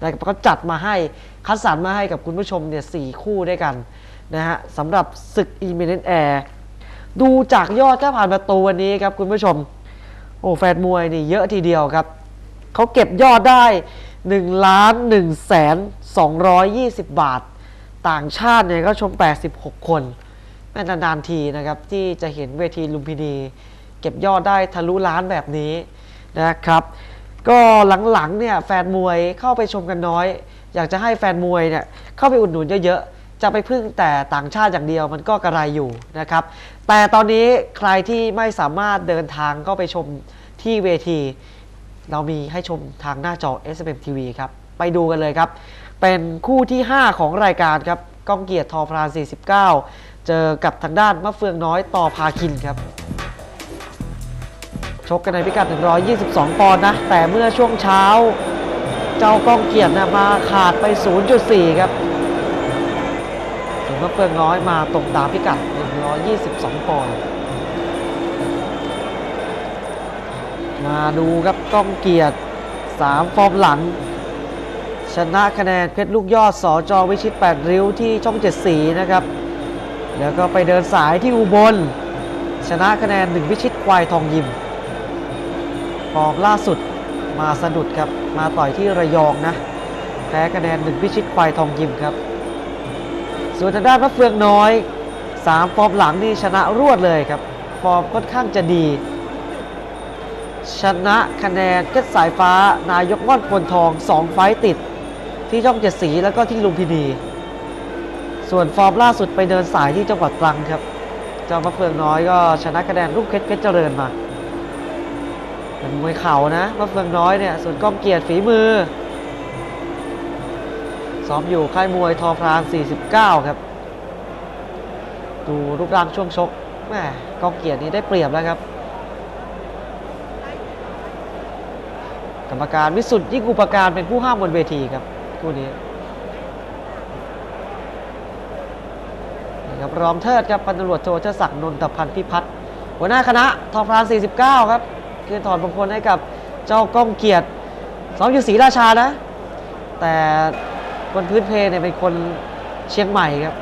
นะครับก็จัดมาให้คัดสรรมาให้กับคุณผู้ชมเนี่ยสคู่ด้วยกันนะฮะสำหรับศึก e m i n e n t Air ดูจากยอดแค่ผ่านประตูวันนี้ครับคุณผู้ชม โอ้แฟนมวยนี่เยอะทีเดียวครับเขาเก็บยอดได้1ล้าน1แสน220 บาท ต่างชาติเนี่ยก็ชม 86 คนแม่นานๆทีนะครับที่จะเห็นเวทีลุมพินี เก็บยอดได้ทะลุล้านแบบนี้นะครับ ก็หลังๆเนี่ยแฟนมวยเข้าไปชมกันน้อย อยากจะให้แฟนมวยเนี่ยเข้าไปอุดหนุนเยอะๆ จะไปพึ่งแต่ต่างชาติอย่างเดียวมันก็กระไรอยู่นะครับ แต่ตอนนี้ใครที่ไม่สามารถเดินทางเข้าไปชมที่เวที เรามีให้ชมทางหน้าจอ SMM TV ครับ ไปดูกันเลยครับ เป็นคู่ที่ 5 ของรายการครับก้องเกียรติทอพราน49 เจอกับทางด้านมะเฟืองน้อยต่อพาคินครับ ชกกันในพิกัด 122 ปอนด์นะ แต่เมื่อช่วงเช้า เจ้าก้องเกียรตินะมาขาดไป 0.4 ครับส่วนมะเฟืองน้อยมาตรงตามพิกัด 122 ปอนด์มาดูครับก้องเกียรติ 3 ฟอร์มหลัง ชนะคะแนนเพชรลูกยอดสอจอวิชิต 8 ริ้วที่ช่องเจ็ดสีนะครับ แล้วก็ไปเดินสายที่อุบลชนะคะแนน1วิชิตควายทองยิม ฟอร์มล่าสุดมาสะดุดครับ มาต่อยที่ระยองนะ แพ้คะแนน1วิชิตควายทองยิมครับ ส่วนทางด้านมะเฟืองน้อย 3 ฟอร์มหลังนี่ชนะรวดเลยครับ ฟอร์มค่อนข้างจะดี ชนะคะแนนเพชรสายฟ้านายกม่อนพลทอง 2 ไฟต์ติด ที่ช่องเจ็ดสีแล้วก็ที่ลุมพินี ส่วนฟอร์มล่าสุดไปเดินสายที่จังหวัดตรังครับเจ้ามะเฟืองน้อยก็ชนะคะแนนลูกเพชรเพชรเจริญมา เป็นมวยเข่านะมะเฟืองน้อยเนี่ยส่วนก้องเกียรติฝีมือ ซ้อมอยู่ค่ายมวยทอพราน 49 ครับ ดูรูปร่างช่วงชกแม่ก้องเกียรตินี้ได้เปรียบแล้วครับ กรรมการวิสุทธิ์ยิ่งอุปการเป็นผู้ห้ามบนเวทีครับคู่นี้นครับรอมเทิดครับพันตำรวจโทเชิดศักดิ์นนทพันธ์พิพัฒน์หัวหน้าคณะทอพราน 49 ครับ คือถอดบางคนให้กับเจ้าก้องเกียรติซ้อมอยู่ศรีราชานะ แต่คนพื้นเพเนี่ยเป็นคนเชียงใหม่ครับ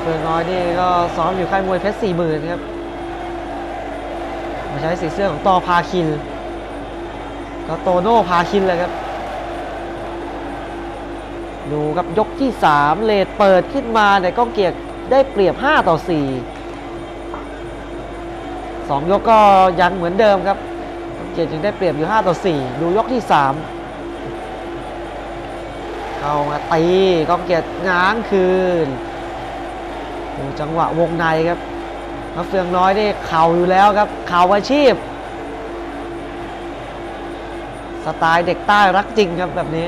เฟืองน้อยนี่ก็ซ้อมอยู่ค่ายมวยเพชรสี่หมื่นครับมาใช้สีเสื้อของตอพาคิน ก็โตโน่พาคินเลยครับ ดูครับยกที่ 3 เลดเปิดขึ้นมาแต่ก้องเกียรติ ได้เปรียบ 5 ต่อ 4 2 ยกก็ยังเหมือนเดิมครับก้องเกียรติยังได้เปรียบอยู่ 5 ต่อ 4 ดูยกที่ 3 เข้ามาตีก้องเกียรติง้างคืนดูจังหวะวงในครับมะเฟืองน้อยนี่เข่าอยู่แล้วครับเข่าอาชีพ สไตล์เด็กใต้รักจริงครับแบบนี้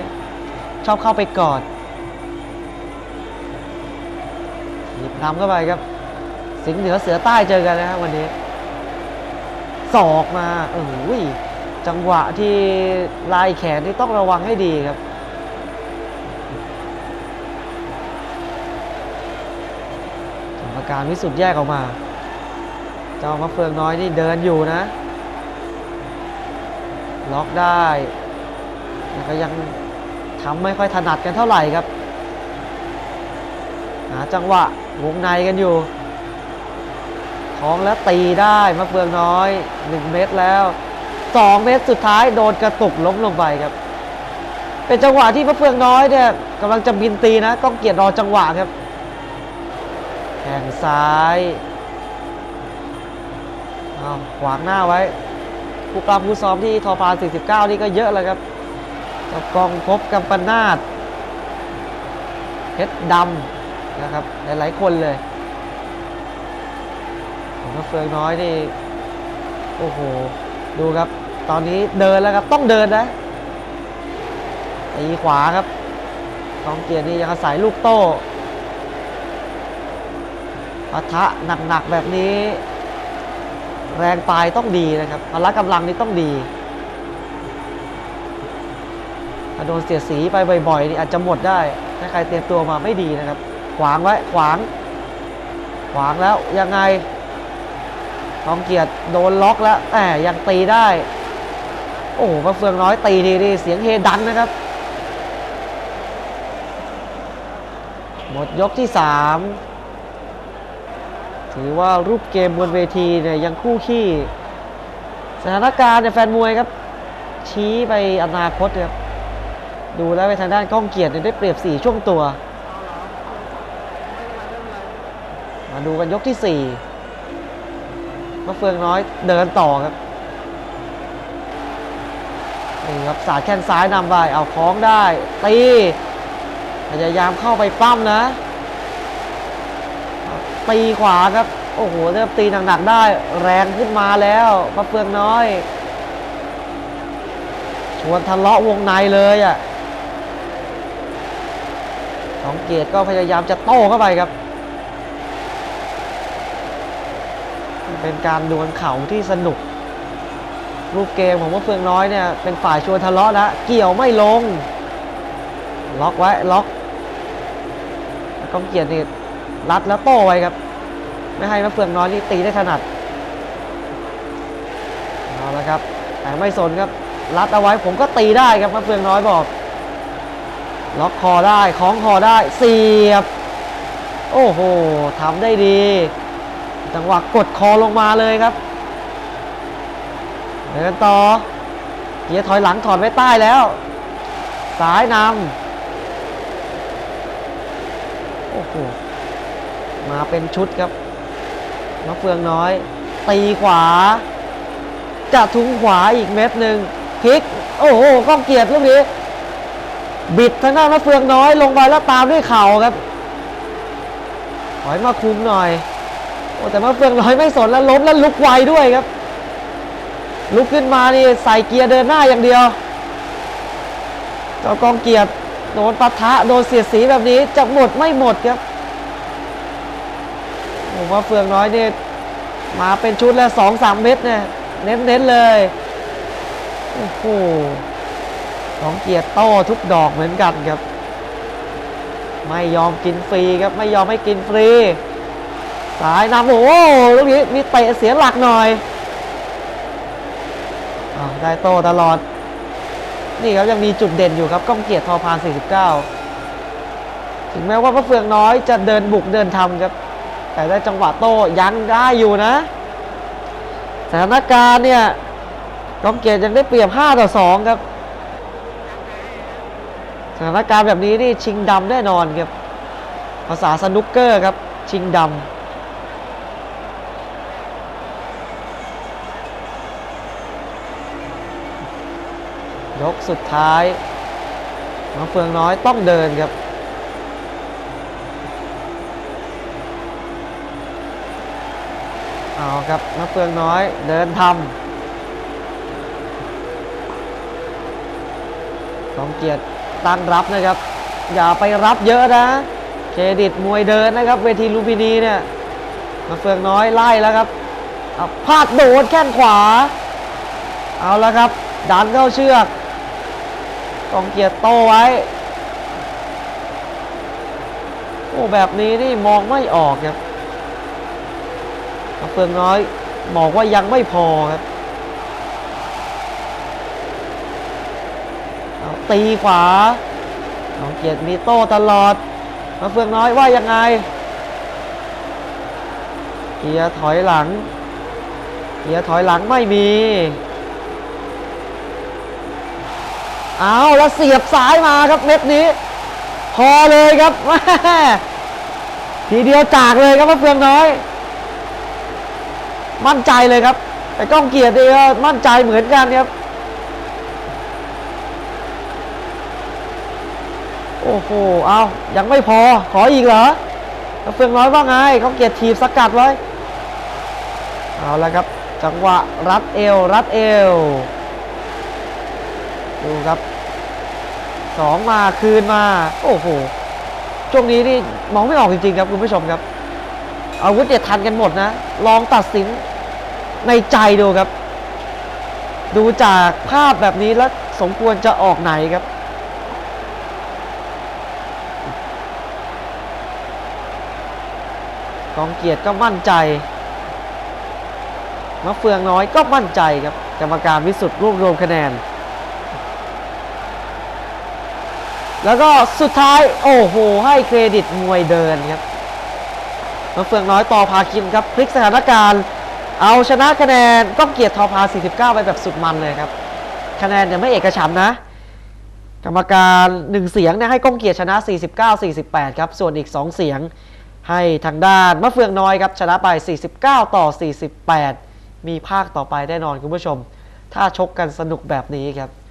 ชอบเข้าไปกอด นำเข้าไปครับ สิงห์เหนือเสือใต้เจอกันนะครับวันนี้ศอกมาโอ้โหจังหวะที่ลายแขนนี่ต้องระวังให้ดีครับกรรมการวิสุทธ์แยกออกมา เจ้ามะเฟืองน้อยนี่เดินอยู่นะ ล็อกได้แต่ก็ยังทำไม่ค่อยถนัดกันเท่าไหร่ครับ หาจังหวะ วงในกันอยู่ของแล้วตีได้มะเฟืองน้อย 1 เมตรแล้ว 2 เมตรสุดท้ายโดนกระตุกล้มลงไปครับ เป็นจังหวะที่มะเฟืองน้อยเนี่ยกำลังจะบินตีนะก้องเกียรติรอจังหวะครับแข่งซ้ายเอาขวางหน้าไว้ ผู้ปราบผู้ซ้อมที่ทอพาน49 นี่ก็เยอะเลยครับจ้ากองพบกำปนาดเพชรดำ นะครับ หลายๆคนเลยผมก็เฟืองน้อยนี่ โอ้โห ดูครับ ตอนนี้เดินแล้วครับ ต้องเดินนะตีขวาครับกองเกียรตินี่ยังอาศัยลูกโต้ปะทะหนักๆแบบนี้ แรงปลายต้องดีนะครับพละกำลังนี่ต้องดีถ้าโดนเสียสีไปบ่อยๆนี่อาจจะหมดได้ ถ้าใครเตรียมตัวมาไม่ดีนะครับ ขวางไว้ขวาง ขวางแล้วยังไงกองเกียรติโดนล็อกแล้วแต่ยังตีได้ โอ้โหมาเฟืองน้อยตีทีดีเสียงเฮดังนะครับ หมดยกที่ 3 ถือว่ารูปเกมบนเวทีเนี่ยยังคู่ขี้สถานการณ์เนี่ยแฟนมวยครับ ชี้ไปอนาคตครับดูแล้วไปทางด้านก้องเกียรติได้เปรียบ 4 ช่วงตัว มาดูกันยกที่4มะเฟืองน้อยเดินต่อครับนี่ครับสาดแข้งซ้ายนำไปเอาคล้องได้ตีพยายามเข้าไปปั้มนะ ตีขวาครับ โอ้โหเริ่มตีหนักๆได้ แรงขึ้นมาแล้วมะเฟืองน้อย ชวนทะเลาะวงในเลยอะสองเกียรติก็พยายามจะโต้เข้าไปครับ เป็นการดวลเข่าที่สนุกรูปเกมของมะเฟืองน้อยเนี่ยเป็นฝ่ายชวนทะเลาะนะเกี่ยวไม่ลง ล็อกไว้ล็อกแล้วก้องเกียรตินี่รัดแล้วโต้ไว้ครับ ไม่ให้มะเฟืองน้อยนี่ตีได้ถนัดเอาละครับแต่ไม่สนครับรัดเอาไว้ผมก็ตีได้ครับมะเฟืองน้อยบอกล็อกคอได้คล้องคอได้เสียบ โอ้โหทำได้ดี จังหวะกดคอลงมาเลยครับเดินต่อเกียร์ถอยหลังถอดไว้ใต้แล้วสายนำโอ้โหมาเป็นชุดครับมะเฟืองน้อย ตีขวาจะทุ้งขวาอีกเม็ดหนึ่งพลิก โอ้โหก้องเกียรติลูกนี้ บิดทางด้านมะเฟืองน้อยลงไปแล้วตามด้วยเข่าครับถอยมาคุมหน่อย แต่มะเฟืองน้อยไม่สนแล้วล้มแล้วลุกไวด้วยครับ ลุกขึ้นมานี่ใส่เกียร์เดินหน้าอย่างเดียวเจ้ากองเกียรติโดนปะทะโดนเสียดสีแบบนี้จะหมดไม่หมดครับผมว่าเฟืองน้อยนี่มาเป็นชุดแล้วสองสามเม็ดเนี่ยเน้นๆเลยโอ้โหกองเกียรติโต้ทุกดอกเหมือนกันครับ ไม่ยอมกินฟรีครับ ไม่ยอมให้กินฟรี สายนำโอ้โหลูกนี้มีเตะเสียหลักหน่อยอได้โตตลอด นี่ครับยังมีจุดเด่นอยู่ครับก้องเกียรติทอพาน 49 ถึงแม้ว่าพระเฟืองน้อยจะเดินบุกเดินทำครับ แต่ได้จังหวะโต้ยังได้อยู่นะ สถานการณ์เนี่ยก้องเกียรติยังได้เปรียบ 5 ต่อ 2 ครับ สถานการณ์แบบนี้นี่ชิงดำแน่นอนครับ ภาษาสนุกเกอร์ครับชิงดำ ยกสุดท้ายมะเฟืองน้อยต้องเดินครับ เอาครับมะเฟืองน้อยเดินทำกองเกียรติตั้งรับนะครับ อย่าไปรับเยอะนะ เครดิตมวยเดินนะครับ เวทีลูมพินีเนี่ยมะเฟืองน้อยไล่แล้วครับเอาพลาดโดนแข้งขวา เอาแล้วครับ ดันเข้าเชือก กองเกียรติโตไว้ โอ้แบบนี้นี่มองไม่ออกครับกระเฟืองน้อยบอกว่ายังไม่พอครับตีขวากองเกียรติมีโต้ตลอดกระเฟืองน้อยว่ายังไง เกียร์ถอยหลัง เกียร์ถอยหลังไม่มี เอาแล้วเสียบซ้ายมาครับเม็ดนี้ พอเลยครับทีเดียวจากเลยครับมะเฟืองน้อย มั่นใจเลยครับ แต่ก้องเกียรติเองมั่นใจเหมือนกันครับโอ้โห เอายังไม่พอ ขออีกเหรอมะเฟืองน้อยว่าไงก้องเกียรติถีบสกัดไว้ เอาละครับ จังหวะรัดเอว รัดเอว ดูครับสองมาคืนมา โอ้โหช่วงนี้นี่มองไม่ออกจริงๆครับคุณผู้ชมครับ อาวุธเนี่ยทันกันหมดนะ ลองตัดสินในใจดูครับ ดูจากภาพแบบนี้แล้วสมควรจะออกไหนครับกองเกียรติก็มั่นใจมะเฟืองน้อยก็มั่นใจครับกรรมการวิสุทธ์รวบรวมคะแนน แล้วก็สุดท้ายโอ้โห ให้เครดิตมวยเดินครับมะเฟืองน้อยต่อพาคินครับ พลิกสถานการณ์ เอาชนะคะแนนก้องเกียรติทอพา 49 ไปแบบสุดมันเลยครับ คะแนนยังไม่เอกฉันนะ กรรมการหนึ่งเสียงเนี่ยให้ก้องเกียรติชนะ 49-48 ครับ ส่วนอีก 2 เสียงให้ทางด้านมะเฟืองน้อยครับ ชนะไป 49 ต่อ 48 มีภาคต่อไปแน่นอนคุณผู้ชม ถ้าชกกันสนุกแบบนี้ครับ